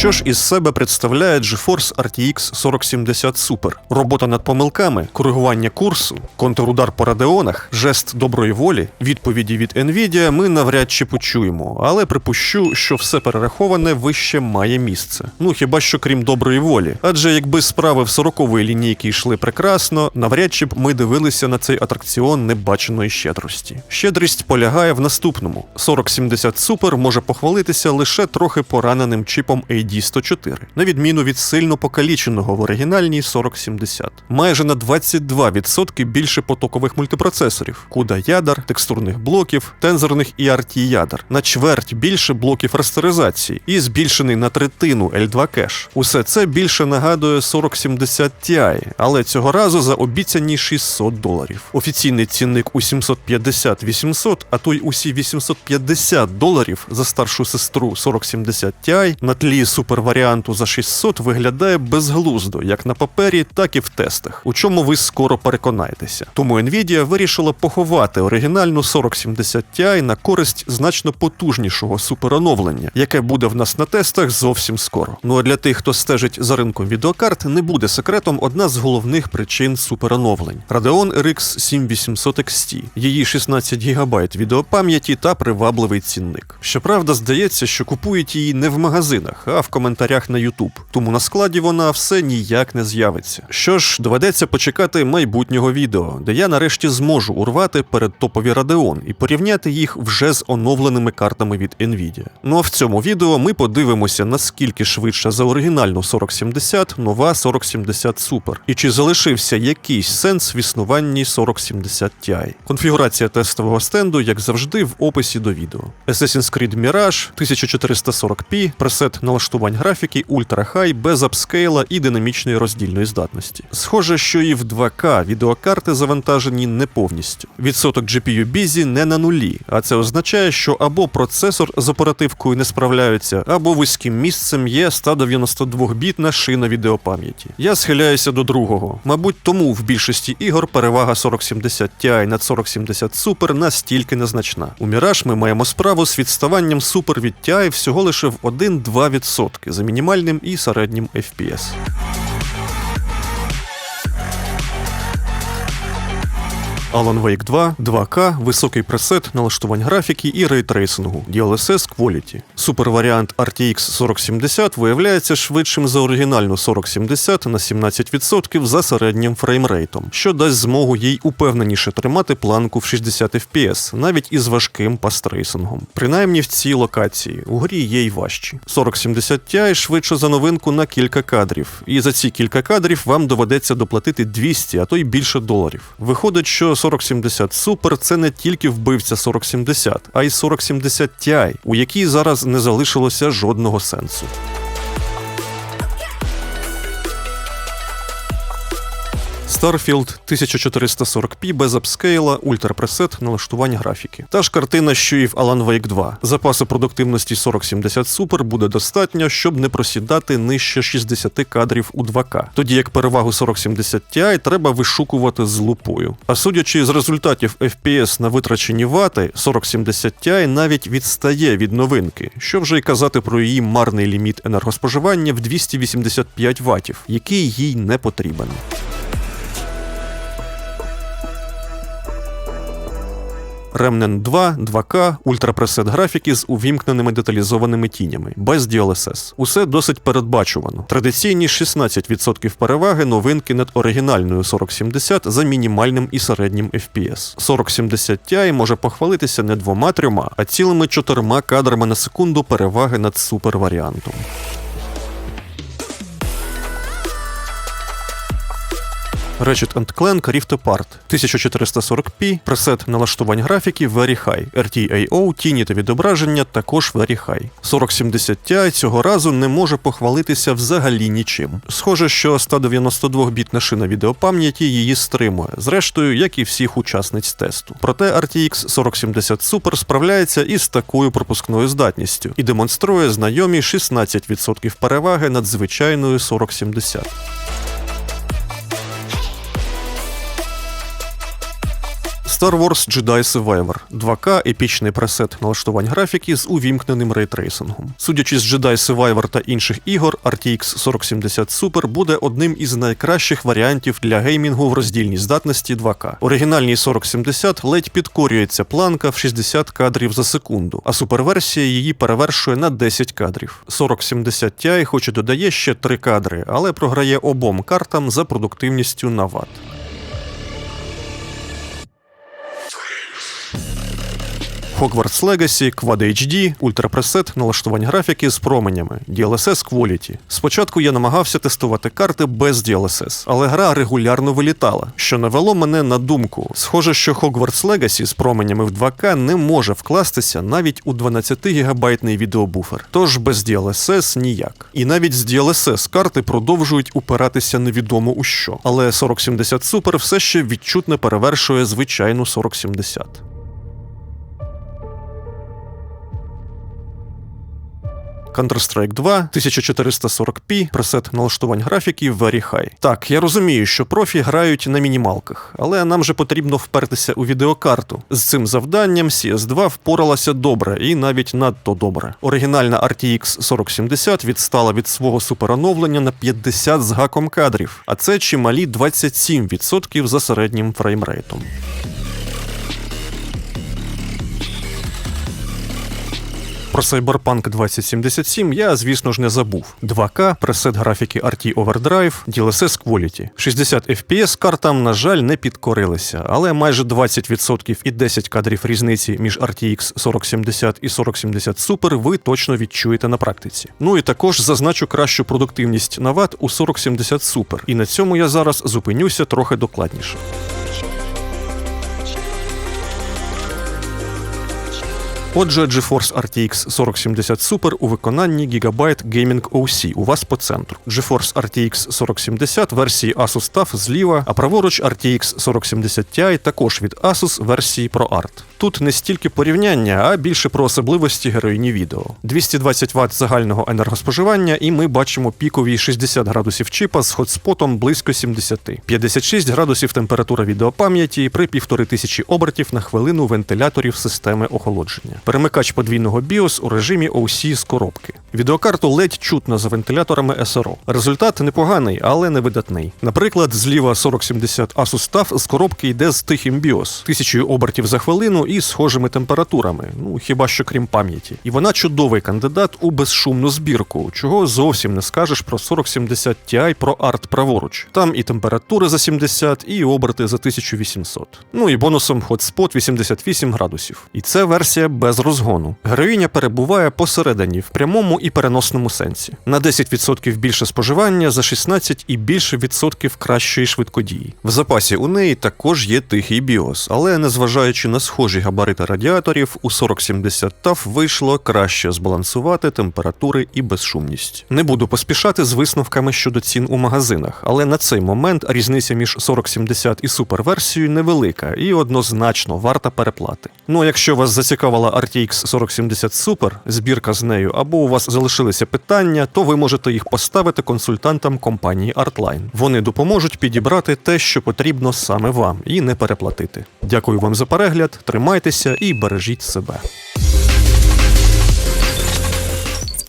Що ж із себе представляє GeForce RTX 4070 Super? Робота над помилками, коригування курсу, контрудар по радеонах, жест доброї волі, відповіді від Nvidia ми навряд чи почуємо, але припущу, що все перераховане вище має місце. Ну хіба що крім доброї волі. Адже якби справи в 40-ї лінійки йшли прекрасно, навряд чи б ми дивилися на цей атракціон небаченої щедрості. Щедрість полягає в наступному: 4070 Super може похвалитися лише трохи пораненим чипом AD104, на відміну від сильно покаліченого в оригінальній 4070. Майже на 22% більше потокових мультипроцесорів, куда ядер, текстурних блоків, тензорних і RT ядер, на чверть більше блоків растеризації і збільшений на третину L2 кеш. Усе це більше нагадує 4070 Ti, але цього разу за обіцяні 600 доларів. Офіційний цінник у 750-800, а то й усі 850 доларів за старшу сестру 4070 Ti на тлі суперваріанту за 600 виглядає безглуздо як на папері, так і в тестах, у чому ви скоро переконаєтеся. Тому Nvidia вирішила поховати оригінальну 4070 Ti на користь значно потужнішого супероновлення, яке буде в нас на тестах зовсім скоро. Ну а для тих, хто стежить за ринком відеокарт, не буде секретом одна з головних причин супероновлень Radeon RX 7800 XT, її 16 ГБ відеопам'яті та привабливий цінник. Щоправда, здається, що купують її не в магазинах, а в коментарях на YouTube, тому на складі вона все ніяк не з'явиться. Що ж, доведеться почекати майбутнього відео, де я нарешті зможу урвати перед топові Radeon і порівняти їх вже з оновленими картами від Nvidia. Ну а в цьому відео ми подивимося, наскільки швидше за оригінальну 4070 нова 4070 Super, і чи залишився якийсь сенс в існуванні 4070 Ti. Конфігурація тестового стенду, як завжди, в описі до відео. Assassin's Creed Mirage 1440p, пресет налаштувань графіки, Ultra без апскейла і динамічної роздільної здатності. Схоже, що і в 2К відеокарти завантажені не повністю. Відсоток GPU Busy не на нулі, а це означає, що або процесор з оперативкою не справляються, або вузьким місцем є 192-бітна шина відеопам'яті. Я схиляюся до другого. Мабуть, тому в більшості ігор перевага 4070 Ti над 4070 Super настільки незначна. У Mirage ми маємо справу з відставанням Super від Ti всього лише в 1-2% за мінімальним і середнім FPS. Alan Wake 2, 2К, високий пресет, налаштувань графіки і рейтрейсингу, DLSS Quality. Суперваріант RTX 4070 виявляється швидшим за оригінальну 4070 на 17% за середнім фреймрейтом, що дасть змогу їй упевненіше тримати планку в 60 FPS, навіть із важким пастрейсингом. Принаймні в цій локації у грі є й важчі. 4070 Ti швидше за новинку на кілька кадрів, і за ці кілька кадрів вам доведеться доплатити 200, а то й більше доларів. Виходить, що 4070 Super це не тільки вбивця 4070, а й 4070 Ti, у якій зараз не залишилося жодного сенсу. Starfield 1440p без апскейла, ультрапресет, налаштування графіки. Та ж картина, що і в Alan Wake 2. Запасу продуктивності 4070 Super буде достатньо, щоб не просідати нижче 60 кадрів у 2К, тоді як перевагу 4070 Ti треба вишукувати з лупою. А судячи з результатів FPS на витрачені вати, 4070 Ti навіть відстає від новинки, що вже й казати про її марний ліміт енергоспоживання в 285 Вт, який їй не потрібен. Remnant 2, 2К, ультрапресет графіки з увімкненими деталізованими тінями, без DLSS. Усе досить передбачувано. Традиційні 16% переваги новинки над оригінальною 4070 за мінімальним і середнім FPS. 4070 Ti може похвалитися не двома-трьома, а цілими чотирма кадрами на секунду переваги над суперваріантом. Ratchet Clank Rift Apart 1440p, пресет налаштувань графіки Very High, RTAO, тіні та відображення також Very High. 4070 Ti цього разу не може похвалитися взагалі нічим. Схоже, що 192-бітна шина відеопам'яті її стримує, зрештою, як і всіх учасниць тесту. Проте RTX 4070 Super справляється із такою пропускною здатністю і демонструє знайомі 16% переваги над звичайною 4070. Star Wars Jedi Survivor 2К епічний пресет налаштувань графіки з увімкненим рейтрейсингом. Судячи з Jedi Survivor та інших ігор, RTX 4070 Super буде одним із найкращих варіантів для геймінгу в роздільній здатності 2К. Оригінальній 4070 ледь підкорюється планка в 60 кадрів за секунду, а суперверсія її перевершує на 10 кадрів. 4070 Ti хоч додає ще 3 кадри, але програє обом картам за продуктивністю на ватт. Hogwarts Legacy, Quad HD, ультрапресет, налаштувань графіки з променями, DLSS Quality. Спочатку я намагався тестувати карти без DLSS, але гра регулярно вилітала, що навело мене на думку. Схоже, що Hogwarts Legacy з променями в 2К не може вкластися навіть у 12 гігабайтний відеобуфер. Тож без DLSS ніяк. І навіть з DLSS карти продовжують упиратися невідомо у що. Але 4070 Super все ще відчутно перевершує звичайну 4070. Counter-Strike 2, 1440p, пресет налаштувань графіки Very High. Так, я розумію, що профі грають на мінімалках, але нам же потрібно впертися у відеокарту. З цим завданням CS2 впоралася добре і навіть надто добре. Оригінальна RTX 4070 відстала від свого супероновлення на 50 з гаком кадрів, а це чималі 27% за середнім фреймрейтом. Про Cyberpunk 2077 я, звісно ж, не забув. 2К, пресет графіки RT Overdrive, DLSS Quality. 60 FPS картам, на жаль, не підкорилися, але майже 20% і 10 кадрів різниці між RTX 4070 і 4070 Super ви точно відчуєте на практиці. Ну і також зазначу кращу продуктивність на ват у 4070 Super. І на цьому я зараз зупинюся трохи докладніше. Отже, GeForce RTX 4070 Super у виконанні Gigabyte Gaming OC у вас по центру. GeForce RTX 4070 версії Asus TUF зліва, а праворуч RTX 4070 Ti також від Asus версії ProArt. Тут не стільки порівняння, а більше про особливості героїні відео. 220 Вт загального енергоспоживання, і ми бачимо пікові 60 градусів чипа з хотспотом близько 70, 56 градусів температура відеопам'яті при 1500 обертів на хвилину вентиляторів системи охолодження. Перемикач подвійного BIOS у режимі OC з коробки. Відеокарту ледь чутно за вентиляторами SRO. Результат непоганий, але не видатний. Наприклад, зліва 4070 Asus TUF з коробки йде з тихим BIOS, тисячою обертів за хвилину і схожими температурами, ну хіба що крім пам'яті. І вона чудовий кандидат у безшумну збірку, чого зовсім не скажеш про 4070 Ti про арт праворуч. Там і температури за 70, і оберти за 1800. Ну і бонусом хотспот 88 градусів. І це версія без розгону. Героїня перебуває посередині в прямому і переносному сенсі. На 10% більше споживання, за 16 і більше відсотків кращої швидкодії. В запасі у неї також є тихий BIOS, але незважаючи на схожі габарити радіаторів, у 4070 TAF вийшло краще збалансувати температури і безшумність. Не буду поспішати з висновками щодо цін у магазинах, але на цей момент різниця між 4070 і суперверсією невелика і однозначно варта переплати. Ну а якщо вас зацікавила RTX 4070 Super, збірка з нею, або у вас залишилися питання, то ви можете їх поставити консультантам компанії Artline. Вони допоможуть підібрати те, що потрібно саме вам, і не переплатити. Дякую вам за перегляд, тримайтеся і бережіть себе.